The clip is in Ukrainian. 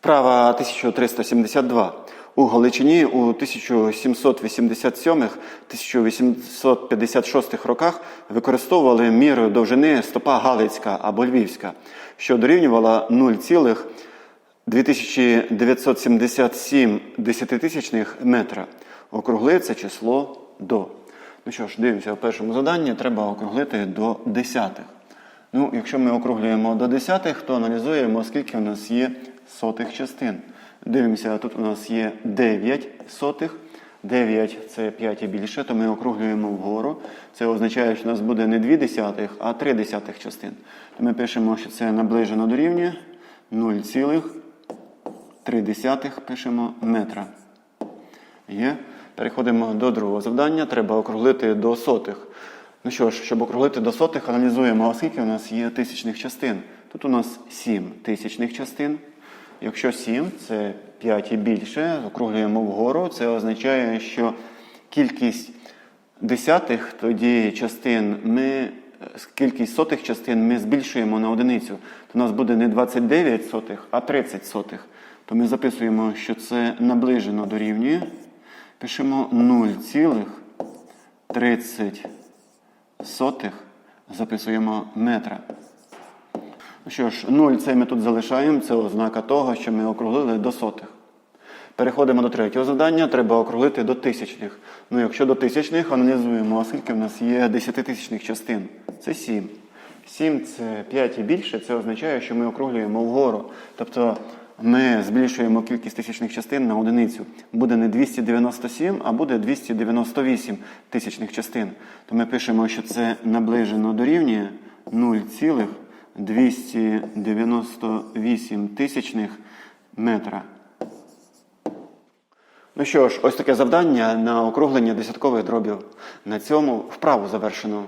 Вправа 1372. У Галичині у 1787-1856 роках використовували міру довжини стопа Галицька або Львівська, що дорівнювала 0,2977 десятитисячних метра. Округли це число до. Ну що ж, дивимося, в першому заданні треба округлити до десятих. Ну, якщо ми округлюємо до десятих, то аналізуємо, скільки у нас є сотих частин. Дивимося, тут у нас є 9 сотих. 9 це 5 і більше, то ми округлюємо вгору. Це означає, що у нас буде не 2 десятих, а 3 десятих частин. То ми пишемо, що це наближено до рівня 0,3 пишемо метра. Є. Переходимо до другого завдання. Треба округлити до сотих. Ну що ж, щоб округлити до сотих, аналізуємо, оскільки у нас є тисячних частин. Тут у нас 7 тисячних частин. Якщо 7 це 5 і більше, округлюємо вгору, це означає, що кількість десятих тоді частин ми. Кількість сотих частин ми збільшуємо на одиницю. То у нас буде не 29 сотих, а 30 сотих. То ми записуємо, що це наближено дорівнює. Пишемо 0,30 сотих, записуємо метра. Що ж, 0 це ми тут залишаємо, це ознака того, що ми округлили до сотих. Переходимо до третього завдання, треба округлити до тисячних. Ну, якщо до тисячних, аналізуємо, оскільки в нас є десятитисячних частин. Це 7. 7 це 5 і більше, це означає, що ми округлюємо вгору. Тобто ми збільшуємо кількість тисячних частин на одиницю. Буде не 297, а буде 298 тисячних частин. То ми пишемо, що це наближено дорівнює 0,298 тисячних метра. Ну що ж, ось таке завдання на округлення десяткових дробів. На цьому вправу завершено.